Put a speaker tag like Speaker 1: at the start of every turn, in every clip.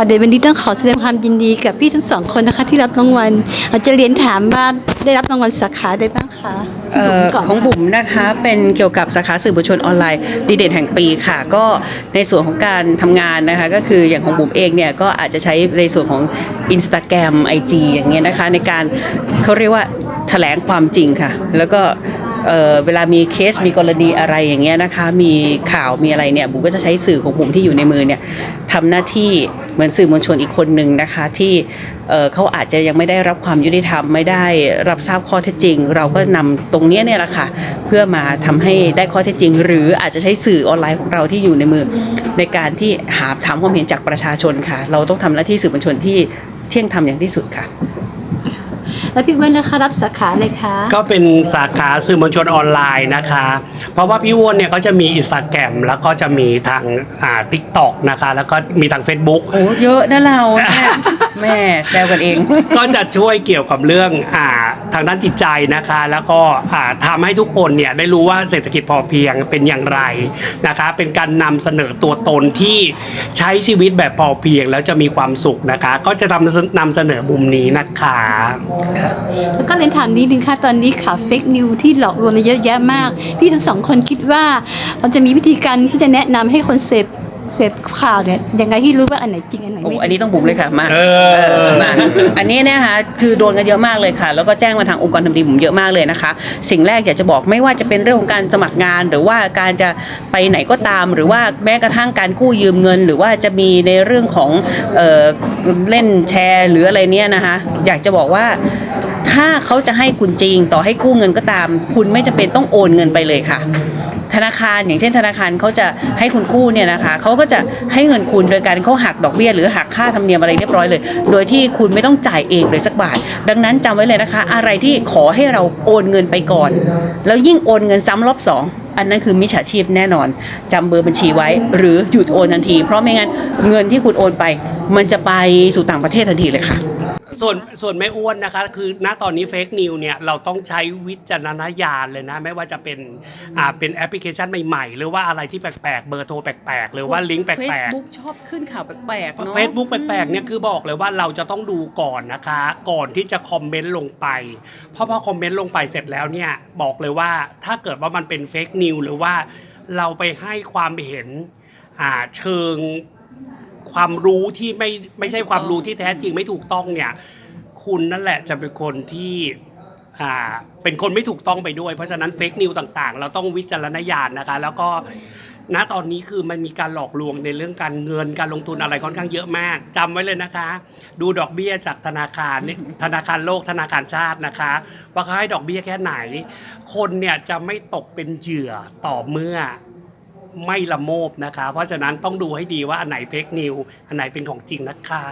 Speaker 1: ค่ะเดี๋ยววันนี้ต้องขอแสดงความยินดีกับพี่ทั้งสองคนนะคะที่รับรางวัลอาจจะเรียนถามว่าได้รับรางวัลสาขาใดบ้างคะ
Speaker 2: เอ่อ
Speaker 1: ก่น
Speaker 2: ของบุ๋มนะคะเป็นเกี่ยวกับสาขาสื่อมวลชนออนไลน์ดีเด่นแห่งปีค่ะ ก็ในส่วนของการทำงานนะคะ ก็คืออย่างของบุ๋มเองเนี่ยก็อาจจะใช้ในส่วนของ Instagram IG อย่างเงี้ยนะคะ ในการเขาเรียกว่าแถลงความจริงค่ะ แล้วก็ เเวลามีเคสมีกรณีอะไรอย่างเงี้ยนะคะ มีข่าวมีอะไรเนี่ยบุ๋มก็จะใช้สื่อของบุ๋มที่อยู่ในมือเนี่ยทำหน้าที่เหมือนสื่อมวลชนอีกคนหนึ่งนะคะที่เอ่อเขาอาจจะยังไม่ได้รับความยุติธรรมไม่ได้รับทราบข้อเท็จจริง เราก็นำตรงเนี้ยเนี่ยแหละค่ะเพื่อมาทำให้ได้ข้อเท็จจริง หรืออาจจะใช้สื่อออนไลน์ของเราที่อยู่ในมือ ในการที่หาถามความเห็นจากประชาชนค่ะ เราต้องทำหน้าที่สื่อมวลชนที่เที่ยงธรรมอย่างที่สุดค่ะ
Speaker 1: แล้วพี่เว้นนะคะรับสาขาอะไรคะ
Speaker 3: ก็เป็นสาขาสื่อมวลชนออนไลน์นะคะ เพราะว่าพี่อ้วนเนี่ยก็จะมีอินสตาแกรมแล้วก็จะมีทางอ่าทิกตอกนะคะ แล้วก็มีทาง Facebook
Speaker 2: โอ้เยอะนะเราเนี่ย แม่แซวกันเอง
Speaker 3: ก็จะช่วยเกี่ยวกับเรื่องอ่าทางด้านจิตใจนะคะ แล้วก็อ่าทำให้ทุกคนเนี่ยได้รู้ว่าเศรษฐกิจพอเพียงเป็นอย่างไรนะคะ เป็นการนำเสนอตัวตนที่ใช้ชีวิตแบบพอเพียงแล้วจะมีความสุขนะคะ ก็จะนำนำเสนอมุมนี้นะคะ
Speaker 1: แล้วก็เรียนถามนิดนึงค่ะตอนนี้ข่าวเฟกนิวที่หลอกลวงเนี่ยเยอะแยะมาก พี่ทั้งสองคนคิดว่าเราจะมีวิธีการที่จะแนะนำให้คนเสพ เสพข่าวเนี่ยยังไงที่รู้ว่าอันไหนจริงอันไหน
Speaker 2: โอ้
Speaker 1: ไม่
Speaker 2: อันนี้ต้องบุ๋มเลยค่ะมา
Speaker 3: เออ
Speaker 2: เออมาอันนี้เนี่ยนะคะคือโดนกันเยอะมากเลยค่ะ แล้วก็แจ้งมาทางองค์กรทำดีบุ๋มเยอะมากเลยนะคะ สิ่งแรกอยากจะบอกไม่ว่าจะเป็นเรื่องของการสมัครงาน หรือว่าการจะไปไหนก็ตาม หรือว่าแม้กระทั่งการกู้ยืมเงิน หรือว่าจะมีในเรื่องของเอ่อเล่นแชร์หรืออะไรเนี่ยนะคะ อยากจะบอกว่า ถ้าเขาจะให้คุณจริงต่อให้กู้เงินก็ตาม คุณไม่จำเป็นต้องโอนเงินไปเลยค่ะ ธนาคารอย่างเช่น ธนาคารเขาจะให้คุณกู้เนี่ยนะคะเขาก็จะให้เงินคุณโดยการเขาหักดอกเบี้ยหรือหักค่าธรรมเนียมอะไรเรียบร้อยเลย โดยที่คุณไม่ต้องจ่ายเองเลยสักบาท ดังนั้นจำไว้เลยนะคะ อะไรที่ขอให้เราโอนเงินไปก่อน แล้วยิ่งโอนเงินซ้ำรอบสองอันนั้นคือมิจฉาชีพแน่นอนจำเบอร์บัญชีไว้ หรือหยุดโอนทันที เพราะไม่งั้นเงินที่คุณโอนไป มันจะไปสู่ต่างประเทศทันทีเลยค่ะ
Speaker 3: ส่วนส่วนแม่อ้วนนะคะ คือณตอนนี้เฟกนิวเนี่ยเราต้องใช้วิจารณญาณเลยนะ ไม่ว่าจะเป็นอ่าเป็นแอปพลิเคชันใหม่ๆ หรือว่าอะไรที่แปลกๆ เบอร์โทรแปลกๆ หรือว่าลิงก์แปลก
Speaker 2: Facebook ชอบขึ้นข่าวแปลกๆเนาะ
Speaker 3: ๆเฟซบุ๊กแปลกๆเนี่ยคือบอกเลยว่าเราจะต้องดูก่อนนะคะ ก่อนที่จะคอมเมนต์ลงไป เพราะพอคอมเมนต์ลงไปเสร็จแล้วเนี่ยบอกเลยว่าถ้าเกิดว่ามันเป็นเฟกนิวหรือว่าเราไปให้ความเห็นอ่าเชิง ความรู้ที่ไม่ไม่ใช่ความรู้ที่แท้จริงไม่ถูกต้องเนี่ย คุณนั่นแหละจะเป็นคนที่อ่าเป็นคนไม่ถูกต้องไปด้วย เพราะฉะนั้นเฟกนิวต่างๆ เราต้องวิจารณญาณนะคะ แล้วก็ณตอนนี้คือมันมีการหลอกลวงในเรื่องการเงินการลงทุนอะไรค่อนข้างเยอะมากจำไว้เลยนะคะ ดูดอกเบี้ยจากธนาคารนี่ธนาคารโลกธนาคารชาตินะคะว่าเขาให้ดอกเบี้ยแค่ไหน คนเนี่ยจะไม่ตกเป็นเหยื่อต่อเมื่อ ไม่ละโมบนะคะ เพราะฉะนั้นต้องดูให้ดีว่าอันไหนเฟกนิว อันไหนเป็นของจริงนะคะ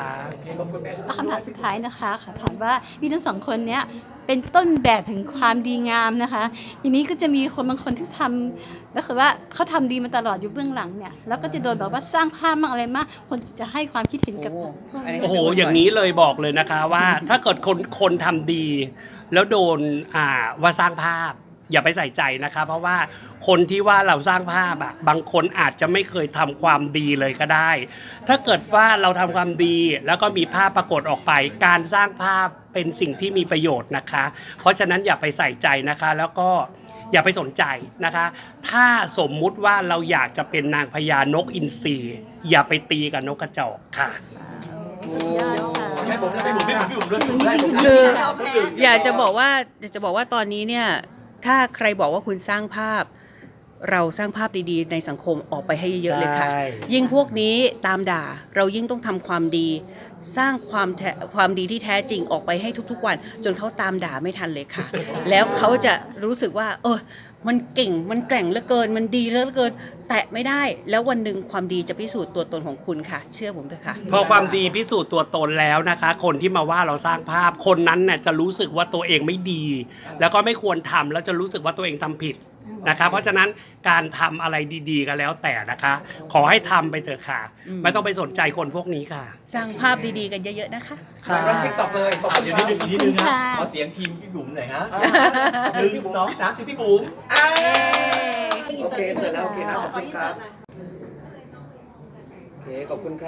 Speaker 1: แล้วคำถามสุดท้ายนะคะขอถามว่าพี่ทั้งสองคนเนี้ยเป็นต้นแบบแห่งความดีงามนะคะ ทีนี้ก็จะมีคนบางคนที่ทำก็คือว่าเขาทำดีมาตลอดอยู่เบื้องหลังเนี่ยแล้วก็จะโดนแบบว่าสร้างภาพมากอะไรมาก คนจะให้ความคิดเห็นกับ
Speaker 2: โอ้
Speaker 1: พวก
Speaker 2: อันนี้
Speaker 1: นี้
Speaker 3: โอ้โหอย่างนี้เลยบอกเลยนะคะว่า ถ้าเกิดคนคนทำดี แล้วโดนอ่าว่าสร้างภาพ อย่าไปใส่ใจนะคะ เพราะว่าคนที่ว่าเราสร้างภาพอะบางคนอาจจะไม่เคยทำความดีเลยก็ได้ ถ้าเกิดว่าเราทำความดีแล้วก็มีภาพปรากฏออกไป การสร้างภาพเป็นสิ่งที่มีประโยชน์นะคะ เพราะฉะนั้นอย่าไปใส่ใจนะคะ แล้วก็อย่าไปสนใจนะคะ ถ้าสมมุติว่าเราอยากจะเป็นนางพญานกอินทรีอย่าไปตีกับนกกระจอกค่ะ
Speaker 1: สุดยอดค่ะ
Speaker 4: ให้ผมให้ผมให้ผมให้ผมด้วยให้ผม
Speaker 2: คืออยากจะบอกว่าอยากจะบอกว่าตอนนี้เนี่ย ถ้าใครบอกว่าคุณสร้างภาพ เราสร้างภาพดีๆ ในสังคมออกไปให้เยอะๆเลยค่ะ
Speaker 3: ใช่
Speaker 2: ยิ่งพวกนี้ตามด่าเรายิ่งต้องทำความดี สร้างความแท้ความดีที่แท้จริงออกไปให้ทุกๆวัน จนเขาตามด่าไม่ทันเลยค่ะ แล้วเขาจะรู้สึกว่า เออมันเก่งมันแกร่งเหลือเกิน มันดีเหลือเกิน แตะไม่ได้ แล้ววันหนึ่งความดีจะพิสูจน์ตัวตนของคุณค่ะ เชื่อผมเถอะค่ะ
Speaker 3: พอความดีพิสูจน์ตัวตนแล้วนะคะ คนที่มาว่าเราสร้างภาพ คนนั้นเนี่ยจะรู้สึกว่าตัวเองไม่ดี แล้วก็ไม่ควรทำแล้วจะรู้สึกว่าตัวเองทำผิด นะคะ เพราะฉะนั้นการทำอะไรดีๆก็แล้วแต่นะคะ ขอให้ทำไปเถอะค่ะ
Speaker 2: อืม
Speaker 3: ไม่ต้องไปสนใจคนพวกนี้ค่ะ
Speaker 2: สร้างภาพดีๆกันเยอะๆนะคะ
Speaker 4: รันติ๊กต็อกเลยขอบคุณ
Speaker 5: เดี๋ยวนิดนึงอีกนิดนึง
Speaker 1: ค่ะ
Speaker 5: ฮะขอเสียงทีมพี่บุ๋มหน่อยฮะหนึ่งสองสามทีมพี่บุ๋มอ่าโอเคเสร็จแล้วโอเคนะขอบคุณครับโอเคขอบคุณครับ